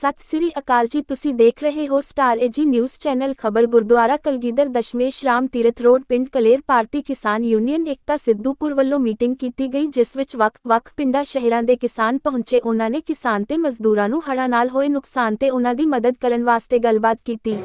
ਸਤਿ ਸ੍ਰੀ ਅਕਾਲ ਜੀ, ਤੁਸੀਂ ਦੇਖ ਰਹੇ ਹੋ ਸਟਾਰ ਏਜੀ ਨਿਊਜ਼ ਚੈਨਲ ਖਬਰ ਗੁਰਦੁਆਰਾ ਕਲਗੀਧਰ ਦਸ਼ਮੇਸ਼ ਰਾਮ ਤੀਰਥ ਰੋਡ, ਪਿੰਡ ਕਲੇਰ ਭਾਰਤੀ ਕਿਸਾਨ ਯੂਨੀਅਨ ਏਕਤਾ ਸਿੱਧੂਪੁਰ ਵੱਲੋਂ ਮੀਟਿੰਗ ਕੀਤੀ ਗਈ, ਜਿਸ ਵਿੱਚ ਵੱਖ-ਵੱਖ ਪਿੰਡਾਂ, ਸ਼ਹਿਰਾਂ ਦੇ ਕਿਸਾਨ ਪਹੁੰਚੇ। ਉਹਨਾਂ ਨੇ ਕਿਸਾਨ ਤੇ ਮਜ਼ਦੂਰਾਂ ਨੂੰ ਹੜ੍ਹਾਂ ਨਾਲ ਹੋਏ ਨੁਕਸਾਨ ਤੇ ਉਹਨਾਂ ਦੀ ਮਦਦ ਕਰਨ ਵਾਸਤੇ ਗੱਲਬਾਤ ਕੀਤੀ।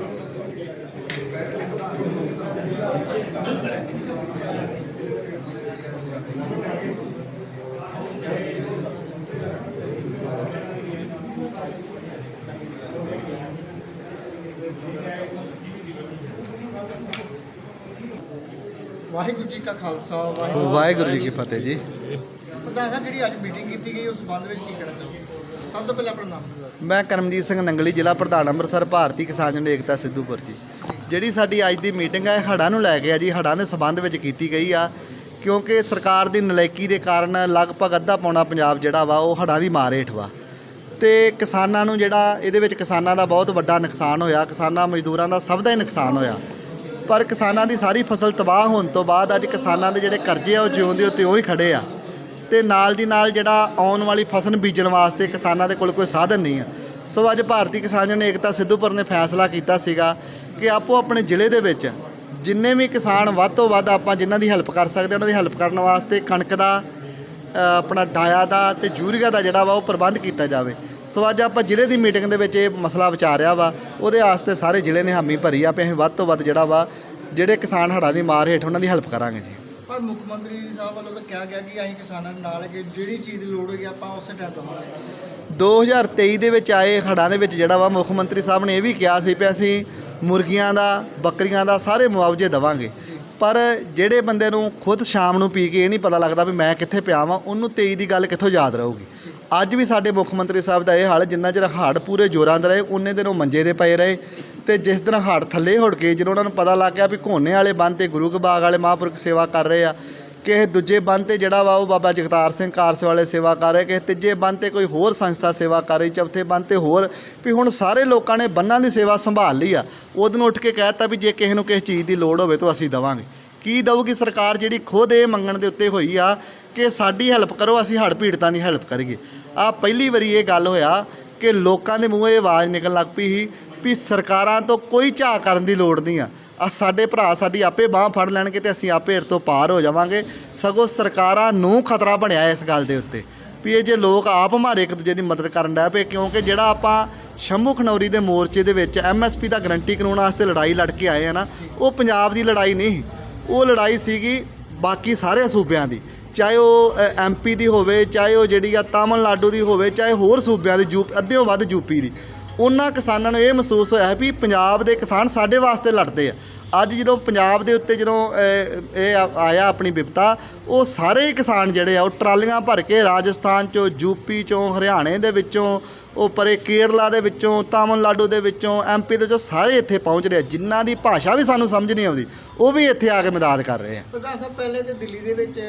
ਵਾਹਿਗੁਰੂ ਜੀ ਕਾ ਖਾਲਸਾ ਵਾਹਿਗੁਰੂ ਜੀ ਕੀ ਫਤਿਹ ਜੀ। ਪ੍ਰਧਾਨ ਸਾਹਿਬ ਜਿਹੜੀ ਅੱਜ ਮੀਟਿੰਗ ਕੀਤੀ ਗਈ ਉਸ ਸੰਬੰਧ ਵਿੱਚ ਕੀ ਕਹਿਣਾ ਚਾਹੋਗੇ? ਸਭ ਤੋਂ ਪਹਿਲਾਂ ਆਪਣਾ ਨਾਮ ਦੱਸੋ। ਮੈਂ ਕਰਮਜੀਤ ਸਿੰਘ ਨੰਗਲੀ ਜ਼ਿਲ੍ਹਾ ਪ੍ਰਧਾਨ ਅੰਮ੍ਰਿਤਸਰ ਭਾਰਤੀ ਕਿਸਾਨ ਜਨ ਏਕਤਾ ਸਿੱਧੂਪੁਰ ਜੀ। ਜਿਹੜੀ ਸਾਡੀ ਅੱਜ ਦੀ ਮੀਟਿੰਗ ਹੈ ਹੜ੍ਹਾਂ ਨੂੰ ਲੈ ਕੇ ਆ ਜੀ ਹੜ੍ਹਾਂ ਦੇ ਸੰਬੰਧ ਵਿੱਚ ਕੀਤੀ ਗਈ ਆ ਕਿਉਂਕਿ ਸਰਕਾਰ ਦੀ ਨਲਾਇਕੀ ਦੇ ਕਾਰਨ ਲਗਭਗ ਅੱਧਾ ਪੌਣਾ ਪੰਜਾਬ ਜਿਹੜਾ ਵਾ ਉਹ ਹੜ੍ਹਾਂ ਦੀ ਮਾਰ ਹੇਠ ਵਾ। ਤੇ ਕਿਸਾਨਾਂ ਨੂੰ ਜਿਹੜਾ ਇਹਦੇ ਵਿੱਚ ਕਿਸਾਨਾਂ ਦਾ ਬਹੁਤ ਵੱਡਾ ਨੁਕਸਾਨ ਹੋਇਆ ਕਿਸਾਨਾਂ ਮਜ਼ਦੂਰਾਂ ਦਾ ਸਭ ਦਾ ਹੀ ਨੁਕਸਾਨ ਹੋਇਆ। ਪਰ ਕਿਸਾਨਾਂ ਦੀ ਸਾਰੀ ਫਸਲ ਤਬਾਹ ਹੋਣ ਤੋਂ ਬਾਅਦ ਅੱਜ ਕਿਸਾਨਾਂ ਦੇ ਜਿਹੜੇ ਕਰਜ਼ੇ ਆ ਉਹ ਜਿਉਂਦੇ ਉੱਤੇ ਉਹ ਹੀ ਖੜੇ ਆ। ਤੇ ਨਾਲ ਦੀ ਨਾਲ ਜਿਹੜਾ ਆਉਣ ਵਾਲੀ ਫਸਲ ਬੀਜਣ ਵਾਸਤੇ ਕਿਸਾਨਾਂ ਦੇ ਕੋਲ ਕੋਈ ਸਾਧਨ ਨਹੀਂ ਆ। ਸੋ ਅੱਜ ਭਾਰਤੀ ਕਿਸਾਨ ਜਨ ਏਕਤਾ ਸਿੱਧੂਪੁਰ ਨੇ ਫੈਸਲਾ ਕੀਤਾ ਸੀਗਾ ਕਿ ਆਪੋ ਆਪਣੇ ਜ਼ਿਲ੍ਹੇ ਦੇ ਵਿੱਚ ਜਿੰਨੇ ਵੀ ਕਿਸਾਨ ਵੱਧ ਤੋਂ ਵੱਧ ਆਪਾਂ ਜਿਨ੍ਹਾਂ ਦੀ ਹੈਲਪ ਕਰ ਸਕਦੇ ਉਹਨਾਂ ਦੀ ਹੈਲਪ ਕਰਨ ਵਾਸਤੇ ਕਣਕ ਦਾ ਆਪਣਾ ਡਾਇਆ ਦਾ ਤੇ ਯੂਰੀਆ ਦਾ ਜਿਹੜਾ ਵਾ ਉਹ ਪ੍ਰਬੰਧ ਕੀਤਾ ਜਾਵੇ। ਸੋ ਅੱਜ ਆਪਾਂ ਜ਼ਿਲ੍ਹੇ ਦੀ ਮੀਟਿੰਗ ਦੇ ਵਿੱਚ ਇਹ ਮਸਲਾ ਵਿਚਾਰਿਆ ਵਾ। ਉਹਦੇ ਵਾਸਤੇ ਸਾਰੇ ਜ਼ਿਲ੍ਹੇ ਨੇ ਹਾਮੀ ਭਰੀ ਆ ਵੀ ਅਸੀਂ ਵੱਧ ਤੋਂ ਵੱਧ ਜਿਹੜਾ ਵਾ ਜਿਹੜੇ ਕਿਸਾਨ ਹੜ੍ਹਾਂ ਦੀ ਮਾਰ ਹੇਠ ਉਹਨਾਂ ਦੀ ਹੈਲਪ ਕਰਾਂਗੇ ਜੀ। ਪਰ ਮੁੱਖ ਮੰਤਰੀ ਸਾਹਿਬ ਵੱਲੋਂ ਤਾਂ ਕਿਹਾ ਗਿਆ ਕਿ ਅਸੀਂ ਕਿਸਾਨਾਂ ਦੇ ਨਾਲ ਕਿ ਜਿਹੜੀ ਚੀਜ਼ ਦੀ ਲੋੜ ਹੋਈ ਆਪਾਂ ਉਸੇ ਟਾਈਮ ਦਵਾਂਗੇ 2023 ਦੇ ਵਿੱਚ ਆਏ ਹੜ੍ਹਾਂ ਦੇ ਵਿੱਚ ਜਿਹੜਾ ਵਾ ਮੁੱਖ ਮੰਤਰੀ ਸਾਹਿਬ ਨੇ ਇਹ ਵੀ ਕਿਹਾ ਸੀ ਵੀ ਅਸੀਂ ਮੁਰਗੀਆਂ ਦਾ ਬੱਕਰੀਆਂ ਦਾ ਸਾਰੇ ਮੁਆਵਜ਼ੇ ਦੇਵਾਂਗੇ। ਪਰ ਜਿਹੜੇ ਬੰਦੇ ਨੂੰ ਖੁਦ ਸ਼ਾਮ ਨੂੰ ਪੀ ਕੇ ਇਹ ਨਹੀਂ ਪਤਾ ਲੱਗਦਾ ਵੀ ਮੈਂ ਕਿੱਥੇ ਪਿਆ ਵਾਂ ਉਹਨੂੰ 23 ਦੀ ਗੱਲ ਕਿੱਥੋਂ ਯਾਦ ਰਹੂਗੀ। ਅੱਜ ਵੀ ਸਾਡੇ ਮੁੱਖ ਮੰਤਰੀ ਸਾਹਿਬ ਦਾ ਇਹ ਹਾਲ ਜਿੰਨਾ ਚਿਰ ਹਾੜ ਪੂਰੇ ਜ਼ੋਰਾਂ ਦੇ ਰਹੇ ਉਹਨੇ ਦਿਨ ਉਹ ਮੰਜੇ ਦੇ ਪਏ ਰਹੇ। ਤੇ ਜਿਸ ਦਿਨ ਹੜ੍ਹ ਥੱਲੇ ਹੁੜ ਗਏ ਜਦੋਂ ਉਹਨਾਂ ਨੂੰ ਪਤਾ ਲੱਗ ਗਿਆ ਵੀ ਘੋਨੇ ਵਾਲੇ ਬੰਨ ਤੇ ਗੁਰੂ ਕੇ ਵਾਲੇ ਮਹਾਂਪੁਰਖ ਸੇਵਾ ਕਰ ਰਹੇ ਆ, ਕਿਸੇ ਦੂਜੇ ਬੰਨ ਤੇ ਜਿਹੜਾ ਵਾ ਉਹ ਬਾਬਾ ਜਗਤਾਰ ਸਿੰਘ ਕਾਰਸੇ ਵਾਲੇ ਸੇਵਾ ਕਰ ਰਹੇ, ਕਿਸੇ ਤੀਜੇ ਬੰਨ ਤੇ ਕੋਈ ਹੋਰ ਸੰਸਥਾ ਸੇਵਾ ਕਰ ਰਹੀ, ਚੌਥੇ ਬੰਨ ਤੇ ਹੋਰ, ਵੀ ਹੁਣ ਸਾਰੇ ਲੋਕਾਂ ਨੇ ਬੰਨਾਂ ਦੀ ਸੇਵਾ ਸੰਭਾਲ ਲਈ ਆ। ਉਹਦੋਂ ਨੂੰ ਉੱਠ ਕੇ ਕਹਿਤਾ ਵੀ ਜੇ ਕਿਸੇ ਨੂੰ ਕਿਸੇ ਚੀਜ਼ ਦੀ ਲੋੜ ਹੋਵੇ ਤਾਂ ਅਸੀਂ ਦਵਾਂਗੇ। ਕੀ ਦਊਗੀ ਸਰਕਾਰ ਜਿਹੜੀ ਖੁਦ ਇਹ ਮੰਗਣ ਦੇ ਉੱਤੇ ਹੋਈ ਆ ਕਿ ਸਾਡੀ ਹੈਲਪ ਕਰੋ, ਅਸੀਂ ਹੜ੍ਹ ਪੀੜਤਾਂ ਦੀ ਹੈਲਪ ਕਰੀਏ। ਆ ਪਹਿਲੀ ਵਾਰੀ ਇਹ ਗੱਲ ਹੋਇਆ ਕਿ ਲੋਕਾਂ ਦੇ ਮੂੰਹੋਂ ਇਹ ਆਵਾਜ਼ ਨਿਕਲਣ ਲੱਗ ਪਈ ਸੀ ਵੀ ਸਰਕਾਰਾਂ ਤੋਂ ਕੋਈ ਝਾਅ ਕਰਨ ਦੀ ਲੋੜ ਨਹੀਂ ਆ। ਆ ਸਾਡੇ ਭਰਾ ਸਾਡੀ ਆਪੇ ਬਾਹ ਫੜ ਲੈਣਗੇ ਤੇ ਅਸੀਂ ਆਪੇ ਇਹ ਤੋਂ ਪਾਰ ਹੋ ਜਾਵਾਂਗੇ। ਸਗੋਂ ਸਰਕਾਰਾਂ ਨੂੰ ਖਤਰਾ ਬਣਿਆ ਇਸ ਗੱਲ ਦੇ ਉੱਤੇ ਵੀ ਇਹ ਜੇ ਲੋਕ ਆਪ ਮਾਰੇ ਇੱਕ ਦੂਜੇ ਦੀ ਮਦਦ ਕਰਨ ਡੈ ਪਏ, ਕਿਉਂਕਿ ਜਿਹੜਾ ਆਪਾਂ ਸ਼ੰਭੂ ਖਨੌਰੀ ਦੇ ਮੋਰਚੇ ਦੇ ਵਿੱਚ ਐਮਐਸਪੀ ਦਾ ਗਰੰਟੀ ਕਾਨੂੰਨ ਵਾਸਤੇ ਲੜਾਈ ਲੜ ਕੇ ਆਏ ਆ ਨਾ, ਉਹ ਪੰਜਾਬ ਦੀ ਲੜਾਈ ਨਹੀਂ। ਉਹ ਲੜਾਈ ਸੀਗੀ ਬਾਕੀ ਸਾਰੇ ਸੂਬਿਆਂ ਦੀ। ਚਾਹੇ ਉਹ ਐਮਪੀ ਦੀ ਹੋਵੇ, ਚਾਹੇ ਉਹ ਜਿਹੜੀ ਆ ਤਾਮਿਲਨਾਡੂ ਦੀ ਹੋਵੇ, ਚਾਹੇ ਹੋਰ ਸੂਬਿਆਂ ਦੀ, ਯੂ ਅੱਧਿਓਂ ਵੱਧ ਯੂਪੀ ਦੀ। ਉਹਨਾਂ ਕਿਸਾਨਾਂ ਨੂੰ ਇਹ ਮਹਿਸੂਸ ਹੋਇਆ ਵੀ ਪੰਜਾਬ ਦੇ ਕਿਸਾਨ ਸਾਡੇ ਵਾਸਤੇ ਲੜਦੇ ਆ। ਅੱਜ ਜਦੋਂ ਪੰਜਾਬ ਦੇ ਉੱਤੇ ਜਦੋਂ ਇਹ ਆਇਆ ਆਪਣੀ ਵਿਪਤਾ ਉਹ ਸਾਰੇ ਕਿਸਾਨ ਜਿਹੜੇ ਆ ਉਹ ਟਰਾਲੀਆਂ ਭਰ ਕੇ ਰਾਜਸਥਾਨ ਚੋਂ ਯੂਪੀ ਚੋਂ ਹਰਿਆਣੇ ਦੇ ਵਿੱਚੋਂ ਉਹ ਪਰੇ ਕੇਰਲਾ ਦੇ ਵਿੱਚੋਂ ਤਾਮਿਲਨਾਡੂ ਦੇ ਵਿੱਚੋਂ ਐਮਪੀ ਦੇ ਵਿੱਚੋਂ ਸਾਰੇ ਇੱਥੇ ਪਹੁੰਚ ਰਹੇ ਜਿਨ੍ਹਾਂ ਦੀ ਭਾਸ਼ਾ ਵੀ ਸਾਨੂੰ ਸਮਝ ਨਹੀਂ ਆਉਂਦੀ ਉਹ ਵੀ ਇੱਥੇ ਆ ਕੇ ਮਦਦ ਕਰ ਰਹੇ ਆ। ਪ੍ਰਧਾਨ ਸਾਹਿਬ ਪਹਿਲੇ ਤੇ ਦਿੱਲੀ ਦੇ ਵਿੱਚ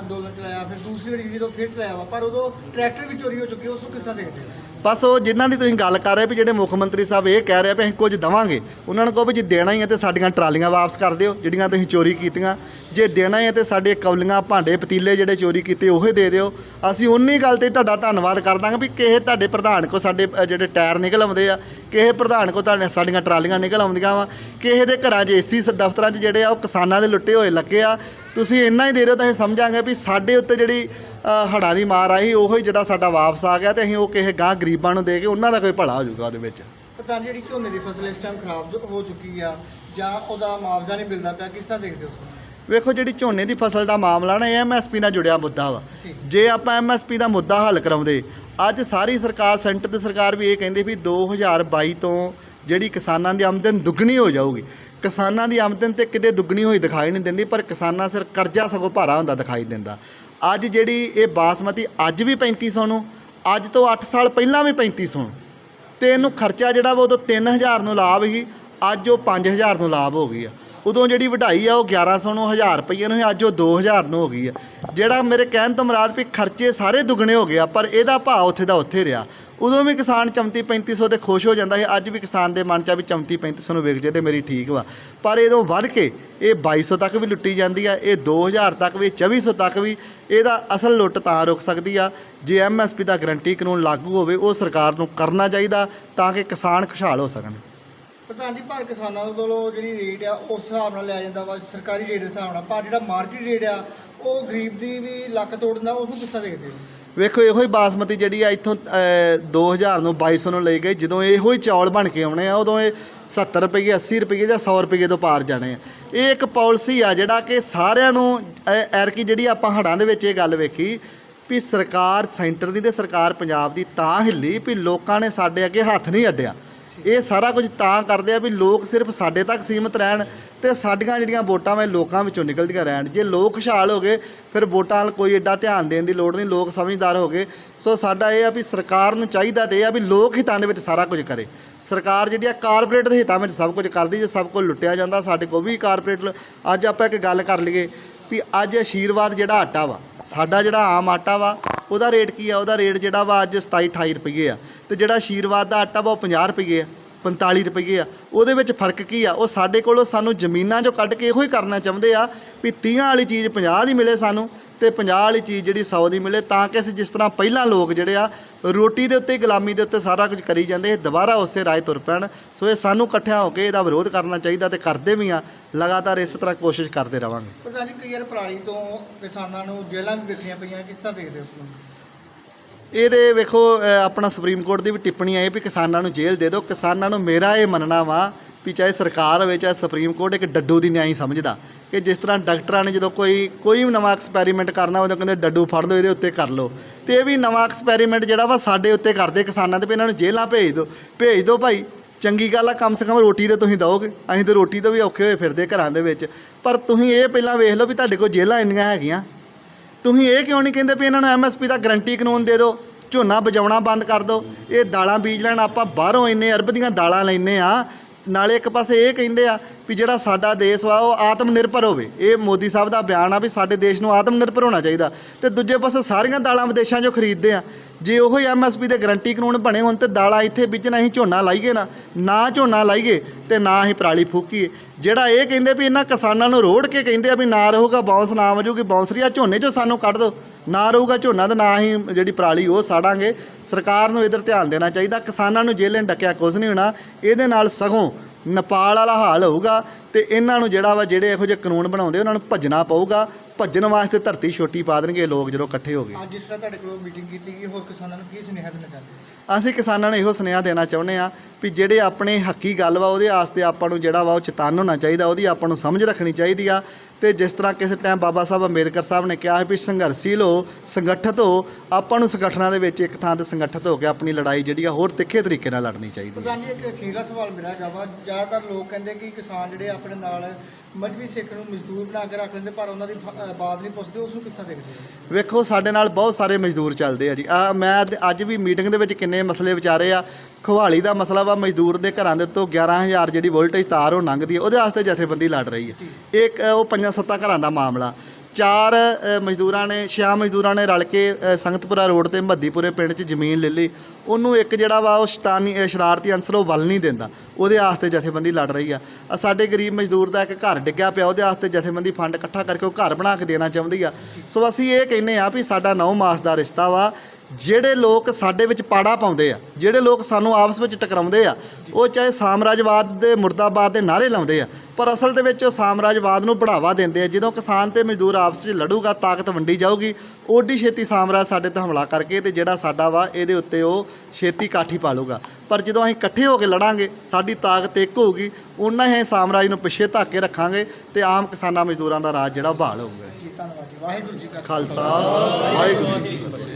ਅੰਦੋਲਨ ਚਲਾਇਆ ਫਿਰ ਦੂਸਰੀ ਵਾਰੀ ਜਦੋਂ ਫਿਰ ਚਲਾਇਆ ਵਾ ਪਰ ਉਦੋਂ ਟਰੈਕਟਰ ਵੀ ਚੋਰੀ ਹੋ ਚੁੱਕੇ ਉਸ ਨੂੰ ਕਿਸ ਦੇਖਦੇ ਬਸ ਉਹ ਜਿਨ੍ਹਾਂ ਦੀ ਤੁਸੀਂ ਗੱਲ ਕਰ ਰਹੇ ਵੀ ਜਿਹੜੇ ਮੁੱਖ ਮੰਤਰੀ ਸਾਹਿਬ ਇਹ ਕਹਿ ਰਹੇ ਆ ਵੀ ਅਸੀਂ ਕੁਝ ਦਵਾਂਗੇ ਉਹਨਾਂ ਨੂੰ ਕਹੋ ਵੀ ਜੇ ਦੇਣਾ ਹੀ ਹੈ ਤੇ ਸਾਡੀਆਂ ਟਰਾਲੀਆਂ ਵਾਪਸ ਕਰ ਦਿਓ ਜਿਹੜੀਆਂ ਤੁਸੀਂ ਚੋਰੀ ਕੀਤੀਆਂ। ਜੇ ਦੇਣਾ ਹੀ ਹੈ ਤੇ ਸਾਡੇ ਕੌਲੀਆਂ ਭਾਂਡੇ ਪਤੀਲੇ ਜਿਹੜੇ ਚੋਰੀ ਕੀਤੇ ਉਹੇ ਦੇ ਦਿਓ। ਅਸੀਂ ਉਨੀ ਗੱਲ ਤੇ ਤੁਹਾਡਾ ਧੰਨਵਾਦ ਕਰ ਦਾਂਗੇ ਵੀ ਕਿਸੇ ਤੁਹਾਡੇ ਪ੍ਰਧਾਨ ਕੋ ਸਾਡੇ ਜਿਹੜੇ ਟਾਇਰ ਨਿਕਲ ਆਉਂਦੇ ਆ ਕਿਸੇ ਪ੍ਰਧਾਨ ਕੋ ਤੁਹਾਡੇ ਸਾਡੀਆਂ ਟਰਾਲੀਆਂ ਨਿਕਲ ਆਉਂਦੀਆਂ ਵਾ। ਕਿਸੇ ਦੇ ਘਰਾਂ 'ਚ ਏਸੀ ਦਫ਼ਤਰਾਂ 'ਚ ਜਿਹੜੇ ਆ ਉਹ ਕਿਸਾਨਾਂ ਦੇ ਲੁੱਟੇ ਹੋਏ ਲੱਗੇ ਆ। ਤੁਸੀਂ ਇੰਨਾ ਹੀ ਦੇ ਦਿਓ ਤਾਂ ਅਸੀਂ ਸਮਝਾਂਗੇ ਵੀ ਸਾਡੇ ਉੱਤੇ ਜਿਹੜੀ ਅ, ਹੜ੍ਹਾਂ ਦੀ ਮਾਰ ਆਈ ਉਹੋ ਹੀ ਜਿਹੜਾ ਸਾਡਾ ਵਾਪਸ ਆ ਗਿਆ ਤੇ ਅਸੀਂ ਉਹ ਕਿਸੇ ਗਾਂ ਗਰੀਬਾਂ ਨੂੰ ਦੇ ਕੇ ਉਹਨਾਂ ਦਾ ਕੋਈ ਭਲਾ ਹੋ ਜਾਊਗਾ ਉਹਦੇ ਵਿੱਚ। ਪ੍ਰਧਾਨ ਜਿਹੜੀ ਝੋਨੇ ਦੀ ਫਸਲ ਇਸ ਟਾਈਮ ਖਰਾਬ ਜੋ- ਹੋ ਚੁੱਕੀ ਆ ਜਾਂ ਉਹਦਾ ਮੁਆਵਜ਼ਾ ਨਹੀਂ ਮਿਲਦਾ ਪਿਆ ਕਿਸ ਤਰ੍ਹਾਂ ਦੇਖਦੇ ਹੋ ਨੂੰ? ਵੇਖੋ ਜਿਹੜੀ ਝੋਨੇ ਦੀ ਫਸਲ ਦਾ ਮਾਮਲਾ ਨਾ ਇਹ ਐਮਐਸਪੀ ਨਾਲ ਜੁੜਿਆ ਮੁੱਦਾ ਵਾ। ਜੀ। ਜੇ ਆਪਾਂ ਐਮਐਸਪੀ ਦਾ ਮੁੱਦਾ ਹੱਲ ਕਰਾਉਂਦੇ ਅੱਜ ਸਾਰੀ ਸਰਕਾਰ ਸੈਂਟਰ ਤੇ ਸਰਕਾਰ ਵੀ ਇਹ ਕਹਿੰਦੀ ਵੀ 2022 ਤੋਂ ਜਿਹੜੀ ਕਿਸਾਨਾਂ ਦੀ ਆਮਦਨ ਦੁੱਗਣੀ ਹੋ ਜਾਊਗੀ। ਕਿਸਾਨਾਂ ਦੀ ਆਮਦਨ ਤੇ ਕਿਤੇ ਦੁੱਗਣੀ ਹੋਈ ਦਿਖਾਈ ਨਹੀਂ ਦਿੰਦੀ ਪਰ ਕਿਸਾਨਾਂ ਸਿਰ ਕਰਜ਼ਾ ਸਗੋਂ ਭਾਰਾ ਹੁੰਦਾ ਦਿਖਾਈ ਦਿੰਦਾ। ਅੱਜ ਜਿਹੜੀ ਇਹ ਬਾਸਮਤੀ ਅੱਜ ਵੀ 3500 ਨੂੰ ਅੱਜ ਤੋਂ 8 ਸਾਲ ਪਹਿਲਾਂ ਵੀ 3500 ਨੂੰ। ਤੇ ਇਹਨੂੰ ਖਰਚਾ ਜਿਹੜਾ ਵਾ ਉਦੋਂ 3000 ਨੂੰ ਲਾਭ ਸੀ, ਅੱਜ ਉਹ 5000 ਨੂੰ ਲਾਭ ਹੋ ਗਈ ਆ। ਉਦੋਂ ਜਿਹੜੀ ਵਢਾਈ ਆ ਉਹ 1100 ਨੂੰ 1000 ਰੁਪਏ ਨੂੰ ਸੀ, ਅੱਜ ਉਹ 2000 ਨੂੰ ਹੋ ਗਈ ਆ। ਜਿਹੜਾ ਮੇਰੇ ਕਹਿਣ ਤੋਂ ਮੁਰਾਦ ਵੀ ਖਰਚੇ ਸਾਰੇ ਦੁੱਗਣੇ ਹੋ ਗਏ ਆ, ਪਰ ਇਹਦਾ ਭਾਅ ਉੱਥੇ ਦਾ ਉੱਥੇ ਰਿਹਾ। ਉਦੋਂ ਵੀ ਕਿਸਾਨ 34 3500 ਤੇ ਖੁਸ਼ ਹੋ ਜਾਂਦਾ ਸੀ, ਅੱਜ ਵੀ ਕਿਸਾਨ ਦੇ ਮਨ 'ਚ ਆ ਵੀ 34 3500 ਨੂੰ ਵਿਕ ਜੇ ਤੇ ਮੇਰੀ ਠੀਕ ਵਾ। ਪਰ ਇਹਦੋਂ ਵੱਧ ਕੇ ਇਹ 2200 ਤੱਕ ਵੀ ਲੁੱਟੀ ਜਾਂਦੀ ਆ, ਇਹ 2000 ਤੱਕ ਵੀ 2400 ਤੱਕ ਵੀ, ਇਹਦਾ ਅਸਲ ਲੁੱਟ ਤਾਂ ਰੁਕ ਸਕਦੀ ਆ। ਜੇ ਐਮਐਸਪੀ ਦਾ ਗਰੰਟੀ ਕਾਨੂੰਨ ਲਾਗੂ ਹੋਵੇ, ਉਹ ਸਰਕਾਰ ਨੂੰ ਕਰਨਾ ਚਾਹੀਦਾ ਤਾਂ ਕਿ ਕਿਸਾਨ ਖੁਸ਼ਹਾਲ ਹੋ ਸਕਣ। ਪ੍ਰਧਾਨ ਜੀ ਪਰ ਕਿਸਾਨਾਂ ਵੱਲੋਂ ਜਿਹੜੀ ਰੇਟ ਆ ਉਸ ਹਿਸਾਬ ਨਾਲ ਲਿਆ ਜਾਂਦਾ ਵਾ ਸਰਕਾਰੀ ਰੇਟ ਦੇ ਹਿਸਾਬ ਨਾਲ। ਪਰ ਜਿਹੜਾ ਮਾਰਕੀਟ ਰੇਟ ਆ ਉਹ ਗਰੀਬ ਦੀ ਵੀ ਲੱਕ ਤੋੜਦਾ ਉਹਨੂੰ ਕਿੱਸਾ ਦੇਖਦੇ ਹੋ? ਵੇਖੋ ਇਹੋ ਹੀ ਬਾਸਮਤੀ ਜਿਹੜੀ ਆ ਇੱਥੋਂ ਅਹ, 2000 ਨੂੰ 2200 ਨੂੰ ਲਈ ਗਈ ਜਦੋਂ ਇਹੋ ਹੀ ਚੌਲ ਬਣ ਕੇ ਆਉਣੇ ਆ ਉਦੋਂ ਇਹ 70 ਰੁਪਏ 80 ਰੁਪਏ ਜਾਂ 100 ਰੁਪਏ ਤੋਂ ਪਾਰ ਜਾਣੇ ਆ। ਇਹ ਇੱਕ ਪਾਲਿਸੀ ਆ ਜਿਹੜਾ ਕਿ ਸਾਰਿਆਂ ਨੂੰ ਐ- ਐਰਕੀ ਜਿਹੜੀ ਆਪਾਂ ਹੜਾਂ ਦੇ ਵਿੱਚ ਇਹ ਗੱਲ ਵੇਖੀ ਵੀ ਸਰਕਾਰ ਸੈਂਟਰ ਦੀ ਤੇ ਸਰਕਾਰ ਪੰਜਾਬ ਦੀ ਤਾਂ ਹਿੱਲੀ ਵੀ ਲੋਕਾਂ ਨੇ ਸਾਡੇ ਅੱਗੇ ਹੱਥ ਨਹੀਂ ਅੱਡਿਆ। ਇਹ ਸਾਰਾ ਕੁਝ ਤਾਂ ਕਰਦੇ ਆ ਵੀ ਲੋਕ ਸਿਰਫ ਸਾਡੇ ਤੱਕ ਸੀਮਤ ਰਹਿਣ ਤੇ ਸਾਡੀਆਂ ਜਿਹੜੀਆਂ ਵੋਟਾਂ ਵੇ ਲੋਕਾਂ ਵਿੱਚੋਂ ਨਿਕਲਦੀਆਂ ਰਹਿਣ। ਜੇ ਲੋਕ ਖੁਸ਼ਹਾਲ ਹੋ ਗਏ, ਫਿਰ ਵੋਟਾਂ ਵੱਲ ਕੋਈ ਐਡਾ ਧਿਆਨ ਦੇਣ ਦੀ ਲੋੜ ਨਹੀਂ, ਲੋਕ ਸਮਝਦਾਰ ਹੋ ਗਏ। ਸੋ ਸਾਡਾ ਇਹ ਆ ਵੀ ਸਰਕਾਰ ਨੂੰ ਚਾਹੀਦਾ ਤੇ ਇਹ ਆ ਵੀ ਲੋਕ ਹਿੱਤਾਂ ਦੇ ਵਿੱਚ ਸਾਰਾ ਕੁਝ ਕਰੇ। ਸਰਕਾਰ ਜਿਹੜੀ ਆ ਕਾਰਪੋਰੇਟ ਦੇ ਹਿੱਤਾਂ ਵਿੱਚ ਸਭ ਕੁਝ ਕਰਦੀ, ਜੇ ਸਭ ਕੁਝ ਲੁੱਟਿਆ ਜਾਂਦਾ, ਸਾਡੇ ਕੋਲ ਵੀ ਕਾਰਪੋਰੇਟ ਅੱਜ ਆਪਾਂ ਇੱਕ ਗੱਲ ਕਰ ਲਈਏ ਵੀ ਅੱਜ ਆਸ਼ੀਰਵਾਦ ਜਿਹੜਾ ਆਟਾ ਵਾ, ਸਾਡਾ ਜਿਹੜਾ ਆਮ ਆਟਾ ਵਾ ਉਹਦਾ ਰੇਟ ਕੀ ਆ? ਉਹਦਾ ਰੇਟ ਜਿਹੜਾ ਵਾ ਅੱਜ 27 28 ਰੁਪਏ ਆ। ਤੇ ਜਿਹੜਾ ਆਸ਼ੀਰਵਾਦ ਦਾ ਆਟਾ ਵਾ ਉਹ 50 ਰੁਪਏ ਆ। 45 ਰੁਪਏ ਆ। ਉਹਦੇ ਵਿੱਚ ਫ਼ਰਕ ਕੀ ਆ? ਉਹ ਸਾਡੇ ਕੋਲੋਂ ਸਾਨੂੰ ਜ਼ਮੀਨਾਂ 'ਚੋਂ ਕੱਢ ਕੇ ਇਹੋ ਹੀ ਕਰਨਾ ਚਾਹੁੰਦੇ ਆ ਵੀ 30 ਵਾਲੀ ਚੀਜ਼ 50 ਦੀ ਮਿਲੇ ਸਾਨੂੰ ਤੇ 50 ਵਾਲੀ ਚੀਜ਼ ਜਿਹੜੀ 100 ਦੀ ਮਿਲੇ ਤਾਂ ਕਿ ਅਸੀਂ ਜਿਸ ਤਰ੍ਹਾਂ ਪਹਿਲਾਂ ਲੋਕ ਜਿਹੜੇ ਆ, ਰੋਟੀ ਦੇ ਉੱਤੇ ਗੁਲਾਮੀ ਦੇ ਉੱਤੇ ਸਾਰਾ ਕੁਝ ਕਰੀ ਜਾਂਦੇ, ਇਹ ਦੁਬਾਰਾ ਉਸੇ ਰਾਹ ਤੁਰ ਪੈਣ। ਸੋ ਇਹ ਸਾਨੂੰ ਇਕੱਠਿਆਂ ਹੋ ਕੇ ਇਹਦਾ ਵਿਰੋਧ ਕਰਨਾ ਚਾਹੀਦਾ ਤੇ ਕਰਦੇ ਵੀ ਆ। ਲਗਾਤਾਰ ਇਸ ਤਰ੍ਹਾਂ ਕੋਸ਼ਿਸ਼ ਕਰਦੇ ਰਵਾਂਗੇ। ਪ੍ਰਧਾਨ ਜੀ ਕਈ ਵਾਰ ਪਰਾਲੀ ਤੋਂ ਕਿਸਾਨਾਂ ਨੂੰ ਜੇਲ੍ਹਾਂ ਵੀ ਵੇਖਣੀਆਂ ਪਈਆਂ, ਕਿਸ ਤਰ੍ਹਾਂ ਦੇਖਦੇ ਹੋ ਉਸ ਨੂੰ? ਇਹਦੇ ਵੇਖੋ ਆਪਣਾ ਸੁਪਰੀਮ ਕੋਰਟ ਦੀ ਵੀ ਟਿੱਪਣੀ ਆਈ ਵੀ ਕਿਸਾਨਾਂ ਨੂੰ ਜੇਲ੍ਹ ਦੇ ਦਿਓ। ਕਿਸਾਨਾਂ ਨੂੰ ਮੇਰਾ ਇਹ ਮੰਨਣਾ ਵਾ ਵੀ ਚਾਹੇ ਸਰਕਾਰ ਹੋਵੇ, ਚਾਹੇ ਸੁਪਰੀਮ ਕੋਰਟ ਇੱਕ ਡੱਡੂ ਦੀ ਨਿਆਈ ਸਮਝਦਾ ਕਿ ਜਿਸ ਤਰ੍ਹਾਂ ਡਾਕਟਰਾਂ ਨੇ ਜਦੋਂ ਕੋਈ ਕੋਈ ਵੀ ਨਵਾਂ ਐਕਸਪੈਰੀਮੈਂਟ ਕਰਨਾ ਹੋਵੇ ਤਾਂ ਕਹਿੰਦੇ ਡੱਡੂ ਫੜ ਲਓ, ਇਹਦੇ ਉੱਤੇ ਕਰ ਲਓ। ਤੇ ਇਹ ਵੀ ਨਵਾਂ ਐਕਸਪੈਰੀਮੈਂਟ ਜਿਹੜਾ ਵਾ ਸਾਡੇ ਉੱਤੇ ਕਰਦੇ ਕਿਸਾਨਾਂ ਤੇ ਵੀ ਇਹਨਾਂ ਨੂੰ ਜੇਲ੍ਹਾਂ ਭੇਜ ਦਿਓ। ਭੇਜ ਦਿਓ ਭਾਈ, ਚੰਗੀ ਗੱਲ ਆ, ਕਮ ਸੇ ਕਮ ਰੋਟੀ ਤੇ ਤੁਸੀਂ ਦਿਓਗੇ। ਅਸੀਂ ਤੇ ਰੋਟੀ ਤੋਂ ਵੀ ਔਖੇ ਹੋਏ ਫਿਰਦੇ ਘਰਾਂ ਦੇ ਵਿੱਚ। ਪਰ ਤੁਸੀਂ ਇਹ ਪਹਿਲਾਂ ਵੇਖ ਲਓ ਵੀ ਤੁਹਾਡੇ ਕੋਲ ਜੇਲ੍ਹਾਂ ਇੰਨੀਆਂ ਹੈਗੀਆਂ। ਤੁਸੀਂ ਇਹ ਕਿਉਂ ਨਹੀਂ ਕਹਿੰਦੇ ਵੀ ਇਹਨਾਂ ਨੂੰ ਐਮਐਸਪੀ ਦਾ ਗਰੰਟੀ ਕਾਨੂੰਨ ਦੇ ਦਿਓ? ਝੋਨਾ ਬਜਾਉਣਾ ਬੰਦ ਕਰ ਦਿਓ। ਇਹ ਦਾਲਾਂ ਬੀਜ ਲੈਣ, ਆਪਾਂ ਬਾਹਰੋਂ ਇੰਨੇ ਅਰਬ ਦੀਆਂ ਦਾਲਾਂ ਲੈਨੇ ਆ ਨਾਲੇ ਇੱਕ ਪਾਸੇ ਇਹ ਕਹਿੰਦੇ ਆ ਵੀ ਜਿਹੜਾ ਸਾਡਾ ਦੇਸ਼ ਵਾ, ਉਹ ਆਤਮ ਨਿਰਭਰ ਹੋਵੇ। ਇਹ ਮੋਦੀ ਸਾਹਿਬ ਦਾ ਬਿਆਨ ਆ ਵੀ ਸਾਡੇ ਦੇਸ਼ ਨੂੰ ਆਤਮ ਨਿਰਭਰ ਹੋਣਾ ਚਾਹੀਦਾ। ਤੇ ਦੂਜੇ ਪਾਸੇ ਸਾਰੀਆਂ ਦਾਲਾਂ ਵਿਦੇਸ਼ਾਂ 'ਚੋਂ ਖਰੀਦਦੇ ਆ। ਜੇ ਉਹ ਹੀ ਐਮਐਸਪੀ ਦੇ ਗਰੰਟੀ ਕਾਨੂੰਨ ਬਣੇ ਹੋਣ ਤੇ ਦਾਲਾਂ ਇੱਥੇ ਬੀਜਣਾ ਅਸੀਂ ਝੋਨਾ ਲਾਈਏ ਨਾ ਨਾ ਝੋਨਾ ਲਾਈਏ ਤੇ ਨਾ ਹੀ ਪਰਾਲੀ ਫੂਕੀਏ। ਜਿਹੜਾ ਇਹ ਕਹਿੰਦੇ ਵੀ ਇਹਨਾਂ ਕਿਸਾਨਾਂ ਨੂੰ ਰੋੜ ਕੇ ਕਹਿੰਦੇ ਆ ਵੀ ਨਾ ਰਹੂਗਾ ਬੌਂਸ ਨਾ ਵਜੂਗੀ ਬੌਂਸਰੀਆ ਝੋਨੇ 'ਚੋਂ ਸਾਨੂੰ ਕੱਢ ਦਿਓ। ਨਾ ਰਹੂਗਾ ਝੋਨਾ ਤੇ ਨਾ ਹੀ ਜਿਹੜੀ ਪਰਾਲੀ ਉਹ ਸਾੜਾਂਗੇ। ਸਰਕਾਰ ਨੂੰ ਇਧਰ ਧਿਆਨ ਦੇਣਾ ਚਾਹੀਦਾ, ਕਿਸਾਨਾਂ ਨੂੰ ਜੇਲ੍ਹਾਂ ਡੱਕਿਆ ਕੁਝ ਨਹੀਂ ਹੋਣਾ, ਇਹਦੇ ਨਾਲ ਸਗੋਂ ਨੇਪਾਲ ਵਾਲਾ ਹਾਲ ਹੋਊਗਾ ਤੇ ਇਹਨਾਂ ਨੂੰ ਜਿਹੜਾ ਵਾ ਜਿਹੜੇ ਇਹੋ ਜਿਹੇ ਕਾਨੂੰਨ ਬਣਾਉਂਦੇ, ਉਹਨਾਂ ਨੂੰ ਭੱਜਣਾ ਪਊਗਾ। ਭੱਜਣ ਵਾਸਤੇ ਧਰਤੀ ਛੋਟੀ ਪਾ ਦੇਣਗੇ ਲੋਕ ਜਦੋਂ ਇਕੱਠੇ ਹੋ ਗਏ। ਅੱਜ ਜਿਸ ਤਰ੍ਹਾਂ ਤੁਹਾਡੇ ਕੋਲ ਮੀਟਿੰਗ ਕੀਤੀ ਗਈ ਹੋਰ ਕਿਸਾਨਾਂ ਨੂੰ ਕੀ ਸੁਨੇਹਾ ਦੇਣਾ ਚਾਹੁੰਦੇ ਹੋ? ਅਸੀਂ ਕਿਸਾਨਾਂ ਨੂੰ ਇਹੋ ਸੁਨੇਹਾ ਦੇਣਾ ਚਾਹੁੰਦੇ ਆ ਵੀ ਜਿਹੜੇ ਆਪਣੇ ਹੱਕੀ ਗੱਲ ਵਾ ਉਹਦੇ ਵਾਸਤੇ ਆਪਾਂ ਨੂੰ ਜਿਹੜਾ ਵਾ ਉਹ ਚੇਤਨ ਹੋਣਾ ਚਾਹੀਦਾ ਉਹਦੀ ਆਪਾਂ ਨੂੰ ਸਮਝ ਰੱਖਣੀ ਚਾਹੀਦੀ ਆ। ਤੇ ਜਿਸ ਤਰ੍ਹਾਂ ਕਿਸੇ ਟਾਈਮ ਬਾਬਾ ਸਾਹਿਬ ਅੰਬੇਦਕਰ ਸਾਹਿਬ ਨੇ ਕਿਹਾ ਹੈ ਵੀ ਸੰਘਰਸ਼ੀਲ ਹੋ ਸੰਗਠਿਤ ਹੋ ਆਪਾਂ ਨੂੰ ਸੰਗਠਨਾਂ ਦੇ ਵਿੱਚ ਇੱਕ ਥਾਂ ਤੇ ਸੰਗਠਿਤ ਹੋ ਕੇ ਆਪਣੀ ਲੜਾਈ ਜਿਹੜੀ ਆ ਹੋਰ ਤਿੱਖੇ ਤਰੀਕੇ ਨਾਲ ਲੜਨੀ ਚਾਹੀਦੀ ਹੈ ਪ੍ਰਧਾਨ ਜੀ ਇੱਕ ਅਖੀਰਲਾ ਸਵਾਲ ਮੇਰਾ ਹੈਗਾ ਵਾ ਜ਼ਿਆਦਾਤਰ ਲੋਕ ਕਹਿੰਦੇ ਕਿ ਕਿਸਾਨ ਜਿਹੜੇ ਆਪਣੇ ਨਾਲ ਮਜਬੀ ਸਿੱਖ ਨੂੰ ਮਜ਼ਦੂਰ ਬਣਾ ਕੇ ਰੱਖ ਲੈਂਦੇ ਪਰ ਉਹਨਾਂ ਦੀ ਫ- ਬਾਤ ਨਹੀਂ ਪੁੱਛਦੇ ਉਸ ਨੂੰ ਕਿਸ ਤਰ੍ਹਾਂ ਦੇਖਦੇ ਹੋ? ਵੇਖੋ ਸਾਡੇ ਨਾਲ ਬਹੁਤ ਸਾਰੇ ਮਜ਼ਦੂਰ ਚੱਲਦੇ ਆ ਜੀ। ਆ ਮੈਂ ਅੱਜ- ਅੱਜ ਵੀ ਮੀਟਿੰਗ ਦੇ ਵਿੱਚ ਕਿੰਨੇ ਮਸਲੇ ਵਿਚਾਰੇ ਆ। ਖੁਹਾਲੀ ਦਾ ਮਸਲਾ ਵਾ ਮਜ਼ਦੂਰ ਦੇ ਘਰਾਂ ਦੇ ਉੱਤੋਂ 11000 ਜਿਹੜੀ ਵੋਲਟੇਜ ਤਾਰ ਉਹ ਲੰਘਦੀ ਹੈ ਉਹਦੇ ਵਾਸਤੇ ਜਥੇਬੰਦੀ ਲੜ ਰਹੀ ਹੈ ਇੱਕ ਉਹ ਪੰਜਾਂ ਸੱਤਾਂ ਘਰਾਂ ਦਾ ਮਾਮਲਾ। ਚਾਰ ਮਜ਼ਦੂਰਾਂ ਨੇ, ਛਿਆ ਮਜ਼ਦੂਰਾਂ ਨੇ ਰਲ ਕੇ ਸੰਗਤਪੁਰਾ ਰੋਡ ਤੇ ਮੱਦੀਪੁਰੇ ਪਿੰਡ 'ਚ ਜ਼ਮੀਨ ਲੈ ਲਈ। ਉਹਨੂੰ ਇੱਕ ਜਿਹੜਾ ਵਾ, ਉਹ ਸ਼ਤਾਨੀ ਸ਼ਰਾਰਤੀ ਅੰਸਰ ਉਹ ਵੱਲ ਨਹੀਂ ਦਿੰਦਾ। ਉਹਦੇ ਵਾਸਤੇ ਜਥੇਬੰਦੀ ਲੜ ਰਹੀ ਆ। ਸਾਡੇ ਗਰੀਬ ਮਜ਼ਦੂਰ ਦਾ ਇੱਕ ਘਰ ਡਿੱਗਿਆ ਪਿਆ। ਉਹਦੇ ਵਾਸਤੇ ਜਥੇਬੰਦੀ ਫੰਡ ਇਕੱਠਾ ਕਰਕੇ ਉਹ ਘਰ ਬਣਾ ਕੇ ਦੇਣਾ ਚਾਹੁੰਦੀ ਆ। ਸੋ ਅਸੀਂ ਇਹ ਕਹਿੰਨੇ ਆ ਵੀ ਸਾਡਾ ਨੌ ਮਾਸ ਦਾ ਰਿਸ਼ਤਾ ਵਾ ਜਿਹੜੇ ਲੋਕ ਸਾਡੇ ਵਿੱਚ ਪਾੜਾ ਪਾਉਂਦੇ ਆ ਜਿਹੜੇ ਲੋਕ ਸਾਨੂੰ ਆਪਸ ਵਿੱਚ ਟਕਰਾਉਂਦੇ ਆ ਉਹ ਚਾਹੇ ਸਾਮਰਾਜਵਾਦ ਦੇ ਮੁਰਦਾਬਾਦ ਦੇ ਨਾਰੇ ਲਾਉਂਦੇ ਆ ਪਰ ਅਸਲ ਦੇ ਵਿੱਚ ਉਹ ਸਾਮਰਾਜਵਾਦ ਨੂੰ ਬੜਾਵਾ ਦਿੰਦੇ ਆ ਜਦੋਂ ਕਿਸਾਨ ਤੇ ਮਜ਼ਦੂਰ ਆਪਸ ਵਿੱਚ ਲੜੂਗਾ ਤਾਕਤ ਵੰਡੀ ਜਾਊਗੀ ਓਡੀ ਛੇਤੀ ਸਾਮਰਾਜ ਸਾਡੇ ਤੇ ਹਮਲਾ ਕਰਕੇ ਤੇ ਜਿਹੜਾ ਸਾਡਾ ਵਾ ਇਹਦੇ ਉੱਤੇ ਉਹ ਛੇਤੀ ਕਾਠੀ ਪਾ ਲੂਗਾ। ਪਰ ਜਦੋਂ ਅਸੀਂ ਇਕੱਠੇ ਹੋ ਕੇ ਲੜਾਂਗੇ ਸਾਡੀ ਤਾਕਤ ਇੱਕ ਹੋਊਗੀ ਉਹਨਾਂ ਹੀ ਸਾਮਰਾਜ ਨੂੰ ਪਿੱਛੇ ਧੱਕ ਕੇ ਰੱਖਾਂਗੇ ਤੇ ਆਮ ਕਿਸਾਨਾਂ ਮਜ਼ਦੂਰਾਂ ਦਾ ਰਾਜ ਜਿਹੜਾ ਬਹਾਲ ਹੋਊਗਾ। ਜੀ ਧੰਨਵਾਦ ਜੀ। ਵਾਹਿਗੁਰੂ ਜੀ ਕਾ ਖਾਲਸਾ। ਵਾਹਿਗੁਰੂ ਜੀ ਕੀ ਫਤਿਹ।